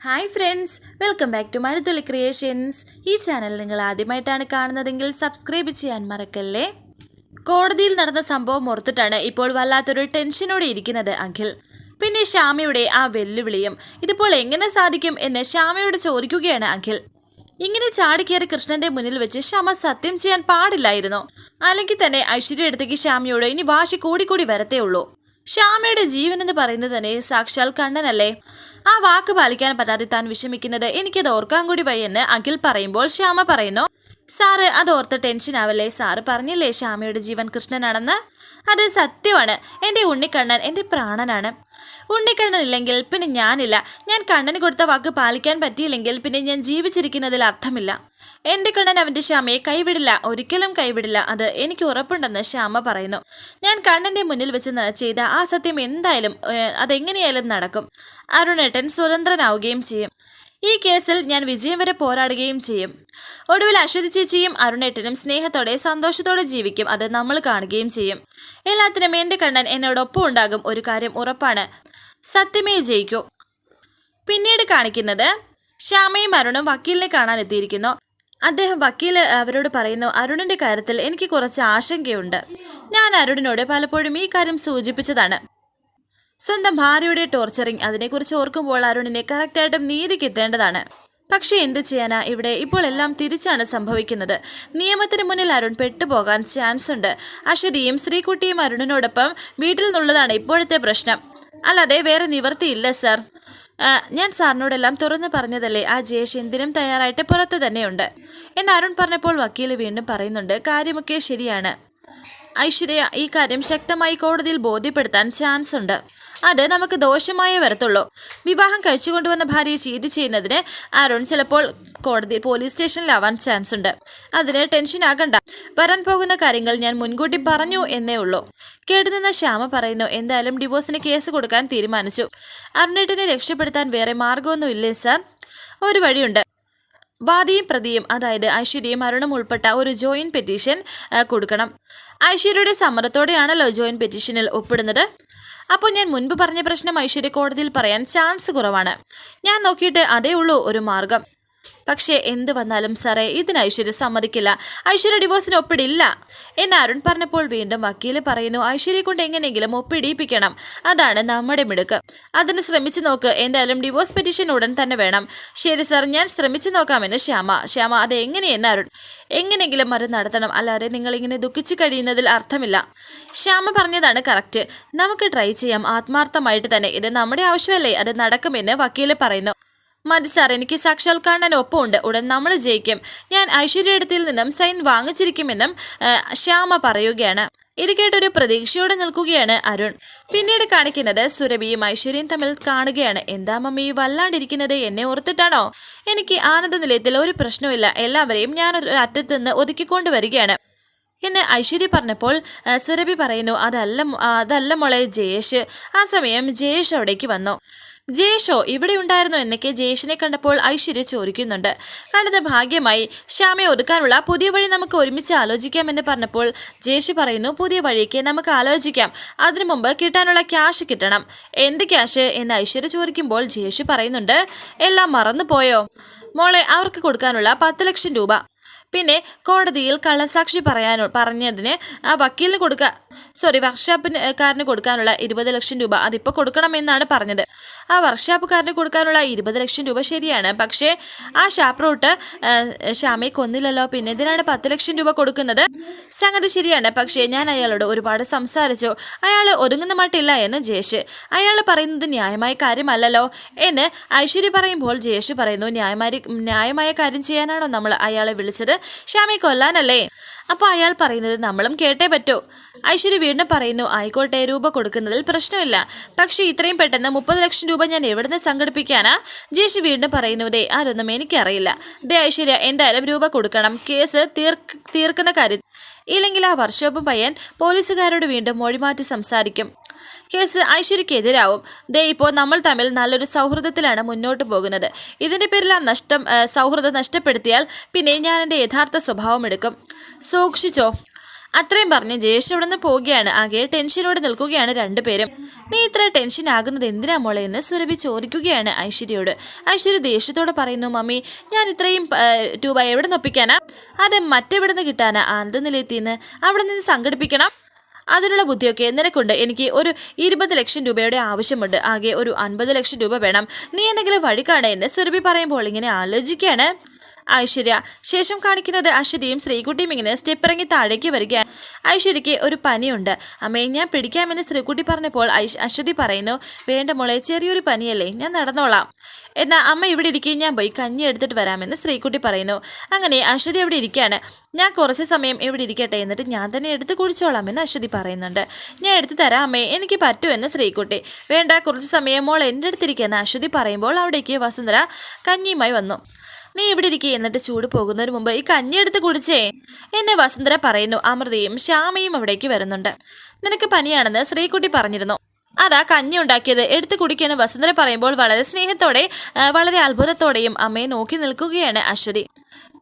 Hi friends welcome back to Mazhathulli creations ഈ channel നിങ്ങൾ ആദ്യമായിട്ടാണ് കാണുന്നതെങ്കിൽ സബ്സ്ക്രൈബ് ചെയ്യാൻ മറക്കല്ലേ? കോടതിയിൽ നടന്ന സംഭവം ഓർത്തിട്ടാണ് ഇപ്പോൾ വല്ലാത്തൊരു ടെൻഷനോടെ ഇരിക്കുന്നത് അഖിൽ. പിന്നെ ശ്യാമയുടെ ആ വെല്ലുവിളിയും ഇതിപ്പോൾ എങ്ങനെ സാധിക്കും? എന്ന് ശ്യാമയോട് ചോദിക്കുകയാണ് അഖിൽ. ഇങ്ങനെ ചാടിക്കേറി കൃഷ്ണന്റെ മുന്നിൽ വെച്ച് ശ്യാമ സത്യം ചെയ്യാൻ പാടില്ലായിരുന്നു. അല്ലെങ്കിൽ തന്നെ ഐശ്വര്യ അടുത്തേക്ക് ശ്യാമയോട് ഇനി വാശി കൂടിക്കൂടി വരത്തേ ഉള്ളൂ. ശ്യാമയുടെ ജീവൻ എന്ന് പറയുന്നത് തന്നെ സാക്ഷാൽ കണ്ണനല്ലേ? ആ വാക്ക് പാലിക്കാൻ പറ്റാതെ താൻ വിഷമിക്കുന്നത് എനിക്കത് ഓർക്കാൻ കൂടി വയ്യെന്ന് അഖിൽ പറയുമ്പോൾ ശ്യാമ പറയുന്നു സാറ് അത് ഓർത്ത് ടെൻഷൻ ആവല്ലേ? സാറ് പറഞ്ഞില്ലേ ശ്യാമയുടെ ജീവൻ കൃഷ്ണനാണെന്ന്? അത് സത്യമാണ്. എന്റെ ഉണ്ണിക്കണ്ണൻ എന്റെ പ്രാണനാണ്. ഉണ്ണിക്കണ്ണൻ ഇല്ലെങ്കിൽ പിന്നെ ഞാനില്ല. ഞാൻ കണ്ണന് കൊടുത്ത വാക്ക് പാലിക്കാൻ പറ്റിയില്ലെങ്കിൽ പിന്നെ ഞാൻ ജീവിച്ചിരിക്കുന്നതിൽ അർത്ഥമില്ല. എന്റെ കണ്ണൻ അവന്റെ ശ്യാമയെ കൈവിടില്ല. ഒരിക്കലും കൈവിടില്ല. അത് എനിക്ക് ഉറപ്പുണ്ടെന്ന് ശ്യാമ പറയുന്നു. ഞാൻ കണ്ണന്റെ മുന്നിൽ വെച്ച് ചെയ്ത ആ സത്യം എന്തായാലും അതെങ്ങനെയായാലും നടക്കും. അരുണേട്ടൻ സ്വതന്ത്രനാവുകയും ചെയ്യും. ഈ കേസിൽ ഞാൻ വിജയം വരെ പോരാടുകയും ചെയ്യും. ഒടുവിൽ അശ്വതി ചേച്ചിയും അരുണേട്ടനും സ്നേഹത്തോടെ സന്തോഷത്തോടെ ജീവിക്കും. അത് നമ്മൾ കാണുകയും ചെയ്യും. എല്ലാത്തിനും എന്റെ കണ്ണൻ എന്നോടൊപ്പം ഉണ്ടാകും. ഒരു കാര്യം ഉറപ്പാണ്. സത്യമേ ജയിക്കൂ. പിന്നീട് കാണിക്കുന്നത് ശ്യാമയും അരുണും വക്കീലിനെ കാണാൻ എത്തിയിരിക്കുന്നു അദ്ദേഹം വക്കീൽ അവരോട് പറയുന്നു അരുണിന്റെ കാര്യത്തിൽ എനിക്ക് കുറച്ച് ആശങ്കയുണ്ട്. ഞാൻ അരുണിനോട് പലപ്പോഴും ഈ കാര്യം സൂചിപ്പിച്ചതാണ്. സ്വന്തം ഭാര്യയുടെ ടോർച്ചറിങ് അതിനെക്കുറിച്ച് ഓർക്കുമ്പോൾ അരുണിനെ കറക്റ്റായിട്ടും നീതി കിട്ടേണ്ടതാണ്. പക്ഷേ എന്ത് ചെയ്യാനാ? ഇവിടെ ഇപ്പോൾ എല്ലാം തിരിച്ചാണ് സംഭവിക്കുന്നത്. നിയമത്തിന് മുന്നിൽ അരുൺ പെട്ടുപോകാൻ ചാൻസ് ഉണ്ട്. അശ്വതിയും ശ്രീകുട്ടിയും അരുണിനോടൊപ്പം വീട്ടിൽ നിന്നുള്ളതാണ് ഇപ്പോഴത്തെ പ്രശ്നം. അല്ലാതെ വേറെ നിവർത്തിയില്ല സർ ഞാൻ സാറിനോടെല്ലാം തുറന്നു പറഞ്ഞതല്ലേ ആ ജയേഷ് എന്തിനും തയ്യാറായിട്ട് പുറത്ത് തന്നെയുണ്ട്. എന്ന് അരുൺ പറഞ്ഞപ്പോൾ വക്കീൽ വീണ്ടും പറയുന്നുണ്ട് കാര്യമൊക്കെ ശരിയാണ്. ഐശ്വര്യ ഈ കാര്യം ശക്തമായി കോടതിയിൽ ബോധ്യപ്പെടുത്താൻ ചാൻസ് ഉണ്ട്. അത് നമുക്ക് ദോഷമായേ വരത്തുള്ളൂ. വിവാഹം കഴിച്ചുകൊണ്ടുവന്ന ഭാര്യയെ ചീറ്റ് ചെയ്യുന്നതിന് അരുൺ ചിലപ്പോൾ കോടതി പോലീസ് സ്റ്റേഷനിലാവാൻ ചാൻസ് ഉണ്ട്. അതിന് ടെൻഷൻ ആകണ്ട. വരാൻ പോകുന്ന കാര്യങ്ങൾ ഞാൻ മുൻകൂട്ടി പറഞ്ഞു എന്നേ ഉള്ളൂ. കേട്ടുനിന്ന ശ്യാമ പറയുന്നു എന്തായാലും ഡിവോഴ്സിന് കേസ് കൊടുക്കാൻ തീരുമാനിച്ചു. അരുണേട്ടിനെ രക്ഷപ്പെടുത്താൻ വേറെ മാർഗമൊന്നുമില്ലേ സാർ ഒരു വഴിയുണ്ട്. വാദിയും പ്രതിയും അതായത് ഐശ്വര്യയും അരുണും ഉൾപ്പെട്ട ഒരു ജോയിന്റ് പെറ്റീഷൻ കൊടുക്കണം. ഐശ്വര്യയുടെ സമ്മതത്തോടെയാണല്ലോ ജോയിന്റ് പെറ്റീഷനിൽ ഒപ്പിടുന്നത്. അപ്പോൾ ഞാൻ മുൻപ് പറഞ്ഞ പ്രശ്നം ഐശ്വര്യ കോടതിയിൽ പറയാൻ ചാൻസ് കുറവാണ്. ഞാൻ നോക്കിയിട്ട് അതേ ഉള്ളൂ ഒരു മാർഗം. പക്ഷേ എന്ത് വന്നാലും സാറേ ഇതിന് ഐശ്വര്യ സമ്മതിക്കില്ല. ഐശ്വര്യ ഡിവോഴ്സിന് ഒപ്പിടില്ല. എന്ന് അരുൺ പറഞ്ഞപ്പോൾ വീണ്ടും വക്കീൽ പറയുന്നു ഐശ്വര്യയെ കൊണ്ട് എങ്ങനെയെങ്കിലും ഒപ്പിടിയിപ്പിക്കണം അതാണ് നമ്മുടെ മിടുക്ക്. അതിന് ശ്രമിച്ചു നോക്ക്. എന്തായാലും ഡിവോഴ്സ് പെറ്റീഷൻ ഉടൻ തന്നെ വേണം. ശരി സാർ ഞാൻ ശ്രമിച്ചു നോക്കാമെന്ന് ശ്യാമ. ശ്യാമ അത് എങ്ങനെയെന്ന് അരുൺ? എങ്ങനെയെങ്കിലും അത് നടത്തണം. അല്ലാതെ നിങ്ങൾ ഇങ്ങനെ ദുഃഖിച്ചു കഴിയുന്നതിൽ അർത്ഥമില്ല. ശ്യാമ പറഞ്ഞതാണ് കറക്റ്റ്. നമുക്ക് ട്രൈ ചെയ്യാം. ആത്മാർത്ഥമായിട്ട് തന്നെ. ഇത് നമ്മുടെ ആവശ്യമല്ലേ? അത് നടക്കുമെന്ന് വക്കീൽ പറയുന്നു. മതി സാർ എനിക്ക് സാക്ഷാൽ കാണാൻ ഒപ്പമുണ്ട്. ഉടൻ നമ്മൾ ജയിക്കും. ഞാൻ ഐശ്വര്യയിടത്തിൽ നിന്നും സൈൻ വാങ്ങിച്ചിരിക്കുമെന്നും ശ്യാമ പറയുകയാണ്. ഇത് കേട്ടൊരു പ്രതീക്ഷയോടെ നിൽക്കുകയാണ് അരുൺ. പിന്നീട് കാണിക്കുന്നത് സുരഭിയും ഐശ്വര്യയും തമ്മിൽ കാണുകയാണ്. എന്താ മമ്മി വല്ലാണ്ടിരിക്കുന്നത്? എന്നെ ഓർത്തിട്ടാണോ? എനിക്ക് ആനന്ദ നിലയത്തിൽ ഒരു പ്രശ്നമില്ല എല്ലാവരെയും ഞാൻ ഒരു അറ്റത്ത് നിന്ന് ഒതുക്കിക്കൊണ്ട് വരികയാണ്. എന്ന് ഐശ്വര്യ പറഞ്ഞപ്പോൾ സുരഭി പറയുന്നു അതല്ല അതല്ല മോളെ ജയേഷ്. ആ സമയം ജയേഷ് അവിടേക്ക് വന്നു. ജയേഷോ ഇവിടെ ഉണ്ടായിരുന്നു എന്നൊക്കെ ജയേഷിനെ കണ്ടപ്പോൾ ഐശ്വര്യ ചോദിക്കുന്നുണ്ട്. കണ്ടത് ഭാഗ്യമായി ശ്യാമയെ ഒതുക്കാനുള്ള പുതിയ വഴി നമുക്ക് ഒരുമിച്ച് ആലോചിക്കാം എന്ന് പറഞ്ഞപ്പോൾ ജയേഷ് പറയുന്നു പുതിയ വഴിക്ക് നമുക്ക് ആലോചിക്കാം. അതിനു മുമ്പ് കിട്ടാനുള്ള ക്യാഷ് കിട്ടണം. എന്ത് ക്യാഷ്? എന്ന് ഐശ്വര്യ ചോദിക്കുമ്പോൾ ജയേഷ് പറയുന്നുണ്ട് എല്ലാം മറന്നു പോയോ മോളെ അവർക്ക് കൊടുക്കാനുള്ള പത്ത് ലക്ഷം രൂപ. പിന്നെ കോടതിയിൽ കള്ളസാക്ഷി പറയാനോ പറഞ്ഞതിന് ആ വക്കീലിന് കൊടുക്ക സോറി വർക്ക്ഷോപ്പിന് കൊടുക്കാനുള്ള ഇരുപത് ലക്ഷം രൂപ അതിപ്പോൾ കൊടുക്കണമെന്നാണ് പറഞ്ഞത്. ആ വർക്ക്ഷോപ്പുകാരന് കൊടുക്കാനുള്ള ഇരുപത് ലക്ഷം രൂപ ശരിയാണ്. പക്ഷേ ആ ഷാപ്പ് ഷാമി കൊന്നില്ലല്ലോ. പിന്നെ ഇതിനാണ് പത്ത് ലക്ഷം രൂപ കൊടുക്കുന്നത്. സംഗതി ശരിയാണ്. പക്ഷേ ഞാൻ അയാളോട് ഒരുപാട് സംസാരിച്ചു. അയാൾ ഒതുങ്ങുന്ന മട്ടില്ല എന്ന് ജയേഷ്. അയാൾ പറയുന്നത് ന്യായമായ കാര്യമല്ലല്ലോ എന്ന് ഐശ്വര്യ പറയുമ്പോൾ ജയേഷ് പറയുന്നു ന്യായമായ ന്യായമായ കാര്യം ചെയ്യാനാണോ നമ്മൾ അയാളെ വിളിച്ചത്? ശ്യാമയെ കൊല്ലാനല്ലേ? അപ്പോൾ അയാൾ പറയുന്നത് നമ്മളും കേട്ടേ പറ്റൂ. ഐശ്വര്യ വീണ്ടും പറയുന്നു ആയിക്കോട്ടെ രൂപ കൊടുക്കുന്നതിൽ പ്രശ്നമില്ല. പക്ഷേ ഇത്രയും പെട്ടെന്ന് മുപ്പത് ലക്ഷം രൂപ ഞാൻ എവിടെ നിന്ന് സംഘടിപ്പിക്കാനാ? ജേഷി വീണ്ടും പറയുന്നു ദേ അതൊന്നും എനിക്കറിയില്ല. ദേ ഐശ്വര്യ എന്തായാലും രൂപ കൊടുക്കണം. കേസ് തീർക്ക് തീർക്കുന്ന കാര്യം. ഇല്ലെങ്കിൽ ആ വർഷോപ്പ് പയ്യൻ പോലീസുകാരോട് വീണ്ടും മൊഴിമാറ്റി സംസാരിക്കും. കേസ് ഐശ്വര്യക്കെതിരാവും ദേ ഇപ്പോൾ നമ്മൾ തമ്മിൽ നല്ലൊരു സൗഹൃദത്തിലാണ് മുന്നോട്ട് പോകുന്നത്. ഇതിന്റെ പേരിൽ ആ നഷ്ടം സൗഹൃദം നഷ്ടപ്പെടുത്തിയാൽ പിന്നെ ഞാൻ എന്റെ യഥാർത്ഥ സ്വഭാവം എടുക്കും. സൂക്ഷിച്ചോ? അത്രയും പറഞ്ഞ് ജയേഷ് ഇവിടെ നിന്ന് പോവുകയാണ്. ആകെ ടെൻഷനോടെ നിൽക്കുകയാണ് രണ്ടുപേരും. നീ ഇത്ര ടെൻഷൻ ആകുന്നത് എന്തിനാ മോളെ എന്ന് സുരഭി ചോദിക്കുകയാണ് ഐശ്വര്യയോട്. ഐശ്വര്യ ദേഷ്യത്തോടെ പറയുന്നു മമ്മി ഞാൻ ഇത്രയും രൂപ എവിടെ നിന്ന് ഒപ്പിക്കാനാ? അത് മറ്റെവിടെ നിന്ന് കിട്ടാനാ ആനന്ദ നിലയത്തിൽ അവിടെ നിന്ന് സംഘടിപ്പിക്കണം. അതിനുള്ള ബുദ്ധിയൊക്കെ നിനക്കുണ്ട്. എനിക്ക് ഒരു ഇരുപത് ലക്ഷം രൂപയുടെ ആവശ്യമുണ്ട്. ആകെ ഒരു അൻപത് ലക്ഷം രൂപ വേണം. നീ എന്തെങ്കിലും വഴി കാണേ എന്ന് സുരഭി പറയുമ്പോൾ ഇങ്ങനെ ആലോചിക്കുകയാണ്. ഐശ്വര്യ. ശേഷം കാണിക്കുന്നത് അശ്വതിയും ശ്രീകുട്ടിയും ഇങ്ങനെ സ്റ്റെപ്പ് ഇറങ്ങി താഴേക്ക് വരികയാണ്. ഐശ്വര്യയ്ക്ക് ഒരു പനിയുണ്ട്. അമ്മയെ ഞാൻ പിടിക്കാമെന്ന് ശ്രീകുട്ടി പറഞ്ഞപ്പോൾ അശ്വതി പറയുന്നു വേണ്ട മോളെ ചെറിയൊരു പനിയല്ലേ ഞാൻ നടന്നോളാം. എന്നാൽ അമ്മ ഇവിടെ ഇരിക്കുകയും ഞാൻ പോയി കഞ്ഞി എടുത്തിട്ട് വരാമെന്ന് ശ്രീകുട്ടി പറയുന്നു. അങ്ങനെ അശ്വതി അവിടെ ഇരിക്കുകയാണ് ഞാൻ കുറച്ച് സമയം ഇവിടെ ഇരിക്കട്ടെ എന്നിട്ട് ഞാൻ തന്നെ എടുത്ത് കുടിച്ചോളാം എന്ന് അശ്വതി പറയുന്നുണ്ട്. ഞാൻ എടുത്തു തരാം അമ്മേ എനിക്ക് പറ്റുമെന്ന് ശ്രീകുട്ടി. വേണ്ട കുറച്ച് സമയം മോൾ എന്റെ അടുത്തിരിക്കുകയെന്ന് അശ്വതി പറയുമ്പോൾ അവിടേക്ക് വസുന്ധര കഞ്ഞിയുമായി വന്നു. നീ ഇവിടെ ഇരിക്കുക എന്നിട്ട് ചൂട് പോകുന്നതിന് മുമ്പ് ഈ കഞ്ഞി എടുത്ത് കുടിച്ചേ. എന്നെ വസുന്ധര പറയുന്നു. അമൃതയും ശ്യാമയും അവിടേക്ക് വരുന്നുണ്ട്. നിനക്ക് പനിയാണെന്ന് ശ്രീകുട്ടി പറഞ്ഞിരുന്നു. അതാ കഞ്ഞി ഉണ്ടാക്കിയത്. എടുത്ത് കുടിക്കാന്ന് വസുന്ധര പറയുമ്പോൾ വളരെ സ്നേഹത്തോടെ വളരെ അത്ഭുതത്തോടെയും അമ്മയെ നോക്കി നിൽക്കുകയാണ് അശ്വതി.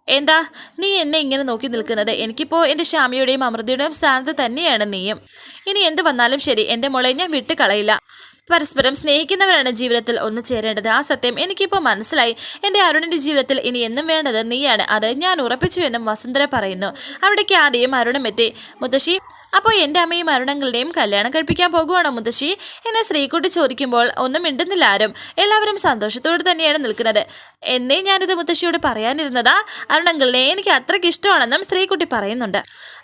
എന്താ? നീ എന്നെ ഇങ്ങനെ നോക്കി നിൽക്കുന്നത്? എനിക്കിപ്പോൾ എന്റെ ശ്യാമയുടെയും അമൃതയുടെയും സ്ഥാനത്ത് തന്നെയാണ് നീയും. ഇനി എന്ത് വന്നാലും ശരി. എന്റെ മോളെ ഞാൻ വിട്ട് കളയില്ല പരസ്പരം സ്നേഹിക്കുന്നവരാണ് ജീവിതത്തിൽ ഒന്ന് ചേരേണ്ടത്. ആ സത്യം എനിക്കിപ്പോൾ മനസ്സിലായി. എന്റെ അരുണിന്റെ ജീവിതത്തിൽ ഇനി എന്നും വേണ്ടത് നീയാണ്. അത് ഞാൻ ഉറപ്പിച്ചു എന്നും വസുന്ധര പറയുന്നു. അവിടേക്ക് ആദ്യം അരുണും എത്തി. മുത്തശ്ശി അപ്പോൾ എന്റെ അമ്മയും അരുണങ്ങളുടെയും കല്യാണം കഴിപ്പിക്കാൻ പോകുവാണോ മുത്തശ്ശി? എന്നെ സ്ത്രീക്കുട്ടി ചോദിക്കുമ്പോൾ ഒന്നും മിണ്ടുന്നില്ല ആരും. എല്ലാവരും സന്തോഷത്തോടെ തന്നെയാണ് നിൽക്കുന്നത്. എന്നേ ഞാനിത് മുത്തശ്ശിയോട് പറയാനിരുന്നതാ. അരുണങ്ങളിനെ എനിക്ക് അത്രയ്ക്ക് ഇഷ്ടമാണെന്നും സ്ത്രീക്കുട്ടി പറയുന്നുണ്ട്.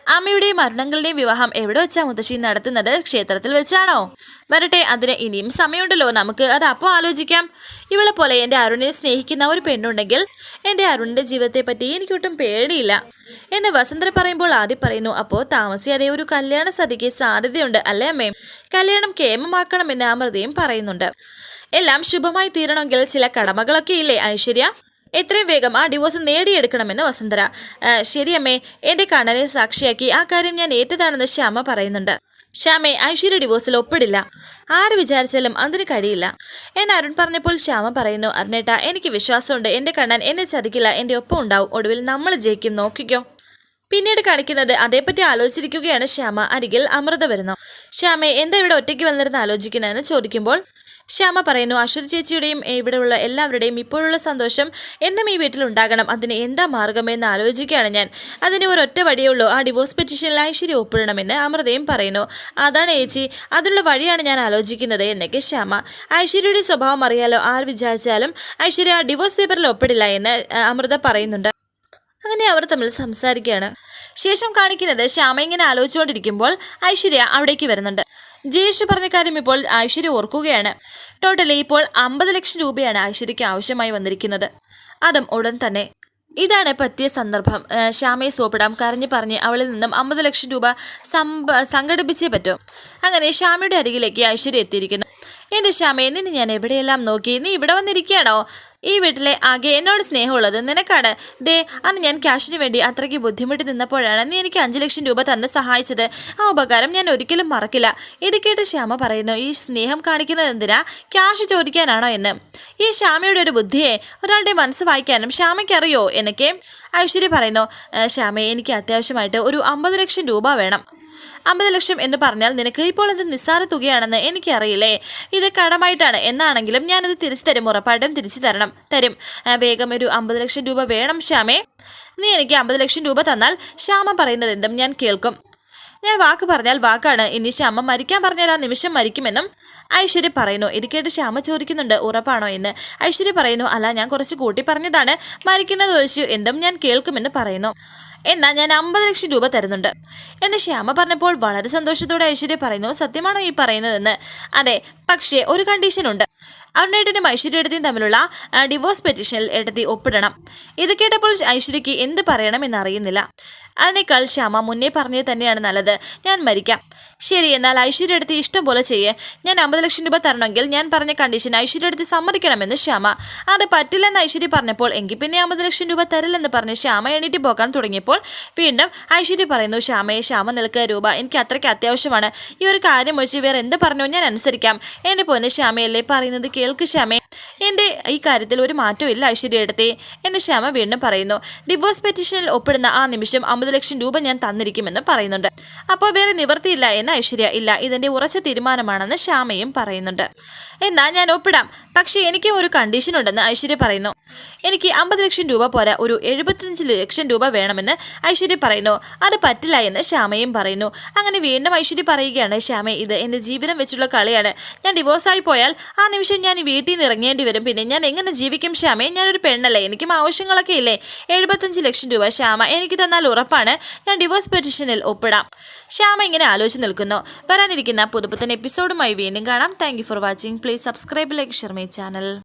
അമ്മയുടെയും അരുണങ്ങളുടെയും വിവാഹം എവിടെ വെച്ചാ മുത്തശ്ശി നടത്തുന്നത്? ക്ഷേത്രത്തിൽ വെച്ചാണോ? വരട്ടെ അതിന് ഇനിയും സമയമുണ്ടല്ലോ. നമുക്ക് അത് അപ്പോൾ ആലോചിക്കാം. ഇവളെ പോലെ എന്റെ അരുണിനെ സ്നേഹിക്കുന്ന ഒരു പെണ്ണുണ്ടെങ്കിൽ എന്റെ അരുണിന്റെ ജീവിതത്തെ പറ്റി എനിക്കൊട്ടും പേടിയില്ല. എന്നെ വസന്തര പറയുമ്പോൾ ആദ്യം പറയുന്നു അപ്പോൾ താമസിയാതെ ഒരു കല്യാണ സതിക്ക് സാധ്യതയുണ്ട് അല്ലേ അമ്മേ? കല്യാണം കേമമാക്കണമെന്ന് അമൃതയും പറയുന്നുണ്ട്. എല്ലാം ശുഭമായി തീരണമെങ്കിൽ ചില കടമകളൊക്കെ ഇല്ലേ ഐശ്വര്യ? എത്രയും വേഗം ആ ഡിവോഴ്സ് നേടിയെടുക്കണമെന്ന് വസന്തര. ശരിയമ്മേ എന്റെ കണ്ണനെ സാക്ഷിയാക്കി ആ കാര്യം ഞാൻ ഏറ്റതാണെന്ന് ശ്യാമ പറയുന്നുണ്ട്. ശ്യാമെ ഐശ്വര്യ ഡിവോഴ്സിൽ ഒപ്പിടില്ല. ആര് വിചാരിച്ചാലും അതിന് കഴിയില്ല. എന്ന് അരുൺ പറഞ്ഞപ്പോൾ ശ്യാമ പറയുന്നു അരുണേട്ട എനിക്ക് വിശ്വാസമുണ്ട്. എന്റെ കണ്ണൻ എന്നെ ചതിക്കില്ല. എന്റെ ഒപ്പം ഉണ്ടാവും. ഒടുവിൽ നമ്മൾ ജയിക്കും. നോക്കിക്കോ. പിന്നീട് കാണിക്കുന്നത് അതേപ്പറ്റി ആലോചിച്ചിരിക്കുകയാണ് ശ്യാമ. അരികിൽ അമൃത വരുന്നു. ശ്യാമെ എന്താ ഇവിടെ ഒറ്റയ്ക്ക് വന്നിരുന്ന് ആലോചിക്കുന്നതെന്ന് ചോദിക്കുമ്പോൾ ശ്യാമ പറയുന്നു അശ്വതി ചേച്ചിയുടെയും ഇവിടെയുള്ള എല്ലാവരുടെയും ഇപ്പോഴുള്ള സന്തോഷം എന്നും ഈ വീട്ടിൽ ഉണ്ടാകണം. അതിന് എന്താ മാർഗമെന്ന് ആലോചിക്കുകയാണ് ഞാൻ. അതിന് ഒരൊറ്റ വഴിയേ ഉള്ളൂ. ആ ഡിവോഴ്സ് പെറ്റീഷനിൽ ഐശ്വര്യ ഒപ്പിടണമെന്ന് അമൃതയും പറയുന്നു. അതാണ് ചേച്ചി അതിനുള്ള വഴിയാണ് ഞാൻ ആലോചിക്കുന്നത് എന്നൊക്കെ ശ്യാമ. ഐശ്വര്യയുടെ സ്വഭാവം അറിയാലോ ആർ വിചാരിച്ചാലും ഐശ്വര്യ ഡിവോഴ്സ് പേപ്പറിൽ ഒപ്പിടില്ല എന്ന് അമൃത പറയുന്നുണ്ട്. അങ്ങനെ അവർ തമ്മിൽ സംസാരിക്കുകയാണ്. ശേഷം കാണിക്കുന്നത് ശ്യാമ ഇങ്ങനെ ആലോചിച്ചുകൊണ്ടിരിക്കുമ്പോൾ ഐശ്വര്യ അവിടേക്ക് വരുന്നുണ്ട്. ജയേഷ് പറഞ്ഞ കാര്യം ഇപ്പോൾ ഐശ്വര്യ ഓർക്കുകയാണ്. ടോട്ടലി ഇപ്പോൾ അമ്പത് ലക്ഷം രൂപയാണ് ഐശ്വര്യയ്ക്ക് ആവശ്യമായി വന്നിരിക്കുന്നത്. അതും ഉടൻ തന്നെ. ഇതാണ് പറ്റിയ സന്ദർഭം. ശ്യാമയെ സോപ്പിടാം കരഞ്ഞു പറഞ്ഞ് അവളിൽ നിന്നും അമ്പത് ലക്ഷം രൂപ സമ്പ സംഘടിപ്പിച്ചേ പറ്റൂ. അങ്ങനെ ശ്യാമയുടെ അരികിലേക്ക് ഐശ്വര്യ എത്തിയിരിക്കുന്നു. എന്റെ ശ്യാമയെ നിന്നെ ഞാൻ എവിടെയെല്ലാം നോക്കി? നീ ഇവിടെ വന്നിരിക്കുകയാണോ? ഈ വീട്ടിലെ ആകെ എന്നോട് സ്നേഹമുള്ളത് നിനക്കാണ്. ദേ അന്ന് ഞാൻ ക്യാഷിന് വേണ്ടി അത്രയ്ക്ക് ബുദ്ധിമുട്ടി നിന്നപ്പോഴാണ് നീ എനിക്ക് അഞ്ച് ലക്ഷം രൂപ തന്നെ സഹായിച്ചത്. ആ ഉപകാരം ഞാൻ ഒരിക്കലും മറക്കില്ല. ഇത് കേട്ട് ശ്യാമ പറയുന്നു ഈ സ്നേഹം കാണിക്കുന്നത് എന്തിനാ? ക്യാഷ് ചോദിക്കാനാണോ എന്ന്? ഈ ശ്യാമയുടെ ഒരു ബുദ്ധിയെ ഒരാളുടെ മനസ്സ് വായിക്കാനും ശ്യാമയ്ക്കറിയോ? എന്നൊക്കെ ഐശ്വര്യ പറയുന്നു "ഏ, ശ്യാമയെ എനിക്ക് അത്യാവശ്യമായിട്ട് ഒരു അമ്പത് ലക്ഷം രൂപ വേണം. അമ്പത് ലക്ഷം എന്ന് പറഞ്ഞാൽ നിനക്ക് ഇപ്പോൾ ഇത് നിസ്സാര തുകയാണെന്ന് എനിക്കറിയില്ലേ? ഇത് കടമായിട്ടാണ്. എന്നാണെങ്കിലും ഞാനത് തിരിച്ചു തരും. ഉറപ്പായിട്ടും തിരിച്ചു തരണം. തരും. വേഗം ഒരു അമ്പത് ലക്ഷം രൂപ വേണം ശ്യാമേ. നീ എനിക്ക് അമ്പത് ലക്ഷം രൂപ തന്നാൽ ശ്യാമ പറയുന്നത് എന്തും ഞാൻ കേൾക്കും. ഞാൻ വാക്ക് പറഞ്ഞാൽ വാക്കാണ്. ഇനി ശ്യാമ മരിക്കാൻ പറഞ്ഞാൽ ആ നിമിഷം മരിക്കുമെന്നും ഐശ്വര്യ പറയുന്നു. ഇത് കേട്ട് ശ്യാമ ചോദിക്കുന്നുണ്ട് ഉറപ്പാണോ എന്ന്? ഐശ്വര്യ പറയുന്നു അല്ല ഞാൻ കുറച്ച് കൂട്ടി പറഞ്ഞതാണ് മരിക്കുന്നത് ഒഴിച്ചു എന്തും ഞാൻ കേൾക്കുമെന്ന് പറയുന്നു. എന്നാൽ ഞാൻ അമ്പത് ലക്ഷം രൂപ തരുന്നുണ്ട്. എന്ന് ശ്യാമ പറഞ്ഞപ്പോൾ വളരെ സന്തോഷത്തോടെ ഐശ്വര്യ പറയുന്നു സത്യമാണോ ഈ പറയുന്നതെന്ന്? അതെ പക്ഷേ ഒരു കണ്ടീഷനുണ്ട്. അരുണേട്ടനും ഐശ്വര്യയുടെയും തമ്മിലുള്ള ഡിവോഴ്സ് പെറ്റീഷനിൽ എടുത്തി ഒപ്പിടണം. ഇത് കേട്ടപ്പോൾ ഐശ്വര്യയ്ക്ക് എന്ത് പറയണമെന്ന് അറിയുന്നില്ല അതിനേക്കാൾ ശ്യാമ മുന്നേ പറഞ്ഞത് തന്നെയാണ് നല്ലത്. ഞാൻ മരിക്കാം. ശരി എന്നാൽ ഐശ്വര്യ എടുത്ത് ഇഷ്ടം പോലെ ചെയ്യേ. ഞാൻ അമ്പത് ലക്ഷം രൂപ തരണമെങ്കിൽ ഞാൻ പറഞ്ഞ കണ്ടീഷൻ ഐശ്വര്യ എടുത്ത് സമ്മതിക്കണമെന്ന് ശ്യാമ. അത് പറ്റില്ലെന്ന് ഐശ്വര്യ പറഞ്ഞപ്പോൾ എങ്കിൽ പിന്നെ അമ്പത് ലക്ഷം രൂപ തരില്ലെന്ന് പറഞ്ഞ് ശ്യാമ എണീറ്റ് പോകാൻ തുടങ്ങിയപ്പോൾ വീണ്ടും ഐശ്വര്യ പറയുന്നു ശ്യാമയെ ശ്യാമ നിൽക്കുക രൂപ എനിക്ക് അത്രയ്ക്ക് അത്യാവശ്യമാണ്. ഈ ഒരു കാര്യം ഒഴിച്ച് വേറെ എന്ത് പറഞ്ഞോ ഞാൻ അനുസരിക്കാം. എന്റെ പൊന്ന് ശ്യാമയല്ലേ പറയുന്നത് കേൾക്ക് ശ്യാമേ. എന്റെ ഈ കാര്യത്തിൽ ഒരു മാറ്റവും ഇല്ല ഐശ്വര്യ എടുത്തേ എന്നെ ശ്യാമ വീണ്ടും പറയുന്നു. ഡിവോഴ്സ് പെറ്റീഷനിൽ ഒപ്പിടുന്ന ആ നിമിഷം അമ്പത് ലക്ഷം രൂപ ഞാൻ തന്നിരിക്കുമെന്ന് പറയുന്നുണ്ട്. അപ്പോൾ വേറെ നിവർത്തിയില്ല എന്ന് ഐശ്വര്യ ഇല്ല. ഇതെന്റെ ഉറച്ച തീരുമാനമാണെന്ന് ശ്യാമയും പറയുന്നുണ്ട്. എന്നാൽ ഞാൻ ഒപ്പിടാം. പക്ഷേ എനിക്കും ഒരു കണ്ടീഷൻ ഉണ്ടെന്ന് ഐശ്വര്യ പറയുന്നു. എനിക്ക് അമ്പത് ലക്ഷം രൂപ പോരാ ഒരു എഴുപത്തിയഞ്ച് ലക്ഷം രൂപ വേണമെന്ന് ഐശ്വര്യ പറയുന്നു. അത് പറ്റില്ല എന്ന് ശ്യാമയും പറയുന്നു. അങ്ങനെ വീണ്ടും ഐശ്വര്യ പറയുകയാണ് ശ്യാമ ഇത് എന്റെ ജീവിതം വെച്ചുള്ള കളിയാണ്. ഞാൻ ഡിവോഴ്സായി പോയാൽ ആ നിമിഷം ഞാൻ വീട്ടിൽ നിന്ന് ഇറങ്ങേണ്ടി വരും. പിന്നെ ഞാൻ എങ്ങനെ ജീവിക്കും ശ്യാമയെ ഞാനൊരു പെണ്ണല്ലേ എനിക്കും ആവശ്യങ്ങളൊക്കെ ഇല്ലേ? എഴുപത്തഞ്ച് ലക്ഷം രൂപ ശ്യാമ എനിക്ക് തന്നാൽ ഉറപ്പാണ്. ഞാൻ ഡിവോഴ്സ് പെറ്റീഷനിൽ ഒപ്പിടാം. ശ്യാമ ഇങ്ങനെ ആലോചിച്ച് നിൽക്കുന്നു. വരാനിരിക്കുന്ന പുതുപ്പത്തൻ എപ്പിസോഡുമായി വീണ്ടും കാണാം. Thank for watching please subscribe like share my channel